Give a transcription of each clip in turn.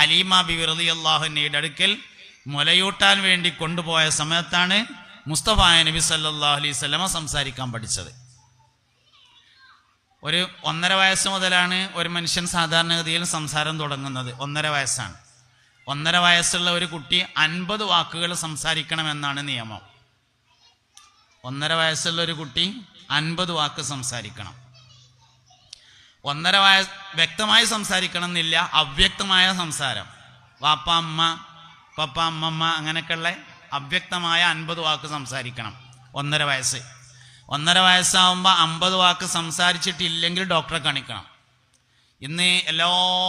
Haleema B റതി അള്ളാഹുനയുടെ അടുക്കൽ മുലയൂട്ടാൻ വേണ്ടി കൊണ്ടുപോയ സമയത്താണ് മുസ്തഫ നബി സല്ലാഹു അലൈഹി സ്വലമ സംസാരിക്കാൻ പഠിച്ചത്. ഒരു ഒന്നര വയസ്സ് മുതലാണ് ഒരു മനുഷ്യൻ സാധാരണഗതിയിൽ സംസാരം തുടങ്ങുന്നത്. ഒന്നര വയസ്സാണ്. ഒന്നര വയസ്സുള്ള ഒരു കുട്ടി അൻപത് വാക്കുകൾ സംസാരിക്കണമെന്നാണ് നിയമം. ഒന്നര വയസ്സുള്ള ഒരു കുട്ടി അൻപത് വാക്ക് സംസാരിക്കണം. ഒന്നര വയസ്സ് വ്യക്തമായി സംസാരിക്കണം എന്നില്ല അവ്യക്തമായ സംസാരം. വാപ്പ അമ്മ പപ്പ അമ്മമ്മ അങ്ങനെയൊക്കെയുള്ള അവ്യക്തമായ അൻപത് വാക്ക് സംസാരിക്കണം ഒന്നര വയസ്സ്. ഒന്നര വയസ്സാവുമ്പോൾ അമ്പത് വാക്ക് സംസാരിച്ചിട്ടില്ലെങ്കിൽ ഡോക്ടറെ കാണിക്കണം. ഇന്ന് എല്ലാ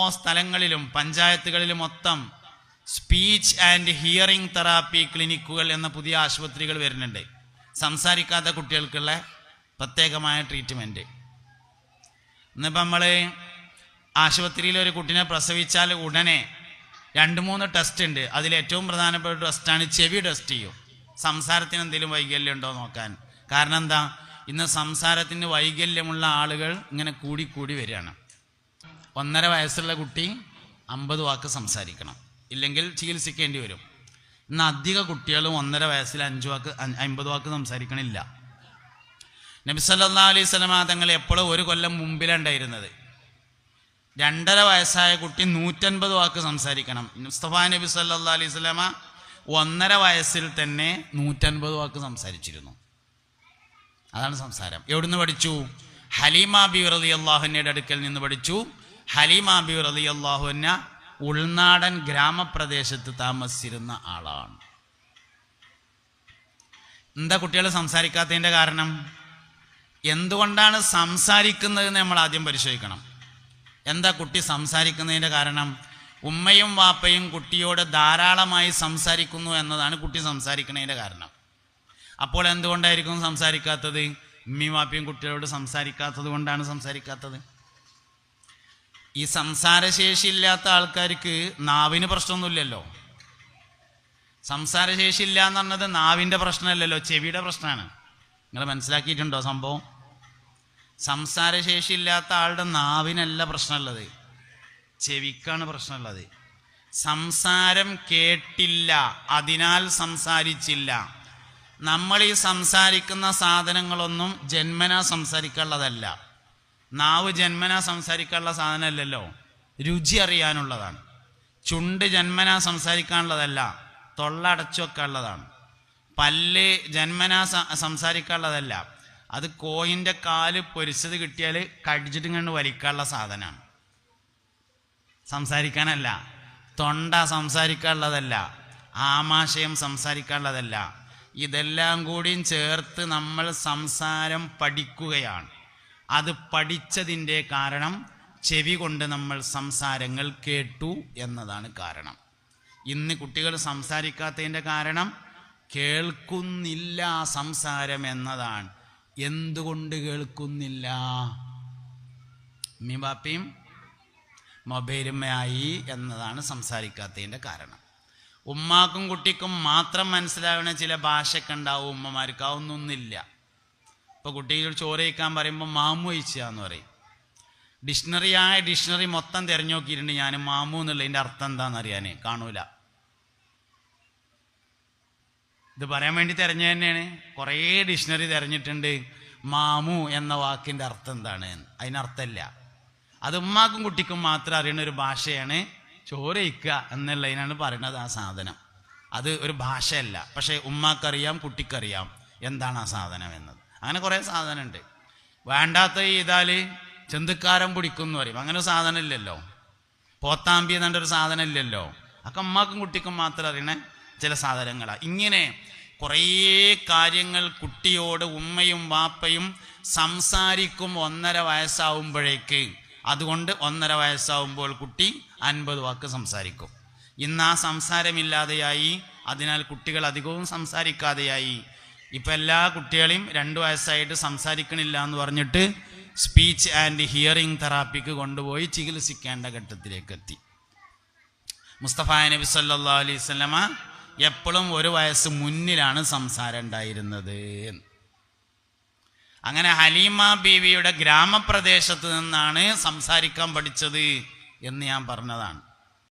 സ്ഥലങ്ങളിലും പഞ്ചായത്തുകളിലും മൊത്തം സ്പീച്ച് ആൻഡ് ഹിയറിംഗ് തെറാപ്പി ക്ലിനിക്കുകൾ എന്ന പുതിയ ആശുപത്രികൾ വരുന്നുണ്ട്. സംസാരിക്കാത്ത കുട്ടികൾക്കുള്ള പ്രത്യേകമായ ട്രീറ്റ്മെന്റ്. ഇന്നിപ്പോൾ നമ്മൾ ആശുപത്രിയിൽ ഒരു കുട്ടിനെ പ്രസവിച്ചാൽ ഉടനെ രണ്ട് മൂന്ന് ടെസ്റ്റ് ഉണ്ട്. അതിൽ ഏറ്റവും പ്രധാനപ്പെട്ട ടെസ്റ്റാണ് ചെവി ടെസ്റ്റ് ചെയ്യും. സംസാരത്തിന് എന്തെങ്കിലും വൈകല്യം ഉണ്ടോ നോക്കാൻ. കാരണം എന്താ? ഇന്ന് സംസാരത്തിന് വൈകല്യമുള്ള ആളുകൾ ഇങ്ങനെ കൂടി കൂടി വരികയാണ്. ഒന്നര വയസ്സുള്ള കുട്ടി അമ്പത് വാക്ക് സംസാരിക്കണം. ഇല്ലെങ്കിൽ ചികിത്സിക്കേണ്ടി വരും. ഇന്ന് അധിക കുട്ടികളും ഒന്നര വയസ്സിൽ അഞ്ച് വാക്ക് അമ്പത് വാക്ക് സംസാരിക്കണില്ല. നബി സല്ലല്ലാഹു അലൈഹി സ്വലമ തങ്ങൾ എപ്പോഴും ഒരു കൊല്ലം മുമ്പിലുണ്ടായിരുന്നത് രണ്ടര വയസ്സായ കുട്ടി നൂറ്റൻപത് വാക്ക് സംസാരിക്കണം. മുസ്തഫ നബി സല്ലാ അലൈഹി സ്വലമ ഒന്നര വയസ്സിൽ തന്നെ നൂറ്റൻപത് വാക്ക് സംസാരിച്ചിരുന്നു. അതാണ് സംസാരം. എവിടുന്ന് പഠിച്ചു? ഹലീമ ബി റലി അള്ളാഹുവിന്റെ അടുക്കൽ നിന്ന് പഠിച്ചു. ഹലീമ ബി റലി അള്ളാഹുവിന ഉൾനാടൻ ഗ്രാമപ്രദേശത്ത് താമസിച്ചിരുന്ന ആളാണ്. എന്താ കുട്ടികൾ സംസാരിക്കാത്തതിന്റെ കാരണം? എന്തുകൊണ്ടാണ് സംസാരിക്കുന്നത് നമ്മൾ ആദ്യം പരിശോധിക്കണം. എന്താ കുട്ടി സംസാരിക്കുന്നതിന്റെ കാരണം? ഉമ്മയും വാപ്പയും കുട്ടിയോട് ധാരാളമായി സംസാരിക്കുന്നു എന്നതാണ് കുട്ടി സംസാരിക്കുന്നതിന്റെ കാരണം. അപ്പോൾ എന്തുകൊണ്ടായിരിക്കും സംസാരിക്കാത്തത്? ഉമ്മയും വാപ്പയും കുട്ടികളോട് സംസാരിക്കാത്തത് കൊണ്ടാണ് സംസാരിക്കാത്തത്. ഈ സംസാരശേഷി ഇല്ലാത്ത ആൾക്കാർക്ക് നാവിന് പ്രശ്നമൊന്നുമില്ലല്ലോ. സംസാരശേഷി ഇല്ല എന്ന് പറഞ്ഞത് നാവിന്റെ പ്രശ്നമല്ലല്ലോ ചെവിയുടെ പ്രശ്നമാണ്. നിങ്ങൾ മനസ്സിലാക്കിയിട്ടുണ്ടോ സംഭവം? സംസാരശേഷി ഇല്ലാത്ത ആളുടെ നാവിനല്ല പ്രശ്നമുള്ളത്. ചെവിക്കാണ് പ്രശ്നമുള്ളത്. സംസാരം കേട്ടില്ല. അതിനാൽ സംസാരിച്ചില്ല. നമ്മൾ ഈ സംസാരിക്കുന്ന സാധനങ്ങളൊന്നും ജന്മന സംസാരിക്കാനുള്ളതല്ല. നാവ് ജന്മന സംസാരിക്കാനുള്ള സാധനമല്ലല്ലോ. രുചി അറിയാനുള്ളതാണ്. ചുണ്ട് ജന്മന സംസാരിക്കാനുള്ളതല്ല. തൊള്ള അടച്ചു വെക്കാനുള്ളതാണ് പല്ല് ജന്മന സംസാരിക്കാനുള്ളതല്ല. അത് കോയിന്റെ കാൽ പൊരിച്ചത് കിട്ടിയാൽ കടിച്ചിട്ട് കണ്ട് വലിക്കാനുള്ള സാധനമാണ് സംസാരിക്കാനല്ല. തൊണ്ട സംസാരിക്കാനുള്ളതല്ല. ആമാശയം സംസാരിക്കാനുള്ളതല്ല. ഇതെല്ലാം കൂടിയും ചേർത്ത് നമ്മൾ സംസാരം പഠിക്കുകയാണ്. അത് പഠിച്ചതിന്റെ കാരണം ചെവി കൊണ്ട് നമ്മൾ സംസാരങ്ങൾ കേട്ടു എന്നതാണ് കാരണം. ഇന്ന് കുട്ടികൾ സംസാരിക്കാത്തതിന്റെ കാരണം കേൾക്കുന്നില്ല സംസാരം എന്നതാണ്. എന്തുകൊണ്ട് കേൾക്കുന്നില്ല? ഉമ്മയും ബാപ്പയും മൊബൈലുമ്മയായി എന്നതാണ് സംസാരിക്കാത്തതിന്റെ കാരണം. ഉമ്മാക്കും കുട്ടിക്കും മാത്രം മനസ്സിലാവുന്ന ചില ഭാഷയൊക്കെ ഉണ്ടാവും. ഉമ്മമാർക്ക് അതൊന്നൊന്നില്ല. ഇപ്പോൾ കുട്ടികൾ ചോറ് കഴിക്കാൻ പറയുമ്പോൾ മാമു എന്ന് പറയും. ഡിക്ഷണറിയായ ഡിക്ഷണറി മൊത്തം തിരഞ്ഞു നോക്കിയിട്ടുണ്ട് ഞാൻ മാമു എന്നുള്ളതിന്റെ അർത്ഥം എന്താണെന്ന് അറിയാനേ? കാണൂല. ഇത് പറയാൻ വേണ്ടി തിരഞ്ഞു തന്നെയാണ്. കുറേ ഡിക്ഷണറി തിരഞ്ഞിട്ടുണ്ട്. മാമു എന്ന വാക്കിന്റെ അർത്ഥം എന്താണ്? അതിനർത്ഥമില്ല അത് ഉമ്മാക്കും കുട്ടിക്കും മാത്രം അറിയുന്ന ഒരു ഭാഷയാണ് ചോരയിക്കുക എന്നുള്ളതിനാണ് പറയുന്നത് ആ സാധനം. അത് ഒരു ഭാഷയല്ല. പക്ഷേ ഉമ്മാക്കറിയാം കുട്ടിക്കറിയാം എന്താണ് ആ സാധനം എന്നത്. അങ്ങനെ കുറേ സാധനമുണ്ട്. വേണ്ടാത്ത ചെയ്താൽ ചെന്തുക്കാരം പിടിക്കും എന്ന് പറയും. അങ്ങനെ ഒരു സാധനം ഇല്ലല്ലോ. പോത്താമ്പി എന്നൊരു സാധനം ഇല്ലല്ലോ. അമ്മക്കും കുട്ടിക്കും മാത്രം അറിയണ. ചില സാധനങ്ങളാണ് ഇങ്ങനെ കുറേ കാര്യങ്ങൾ കുട്ടിയോട് ഉമ്മയും വാപ്പയും സംസാരിക്കും ഒന്നര വയസ്സാവുമ്പോഴേക്ക്. അതുകൊണ്ട് ഒന്നര വയസ്സാവുമ്പോൾ കുട്ടി അൻപത് വാക്ക് സംസാരിക്കും. ഇന്ന് ആ സംസാരമില്ലാതെയായി അതിനാൽ കുട്ടികൾ അധികവും സംസാരിക്കാതെയായി. ഇപ്പം എല്ലാ കുട്ടികളെയും രണ്ട് വയസ്സായിട്ട് സംസാരിക്കണില്ല എന്ന് പറഞ്ഞിട്ട് സ്പീച്ച് ആൻഡ് ഹിയറിംഗ് തെറാപ്പിക്ക് കൊണ്ടുപോയി ചികിത്സിക്കേണ്ട ഘട്ടത്തിലേക്ക് എത്തി. മുസ്തഫ നബി സല്ലാ അലൈഹി സ്വലമ എപ്പോഴും ഒരു വയസ്സ് മുന്നിലാണ് സംസാരം ഉണ്ടായിരുന്നത് അങ്ങനെ ഹലീമ ബീവിയുടെ ഗ്രാമപ്രദേശത്ത് നിന്നാണ് സംസാരിക്കാൻ പഠിച്ചത് എന്ന് ഞാൻ പറഞ്ഞതാണ്.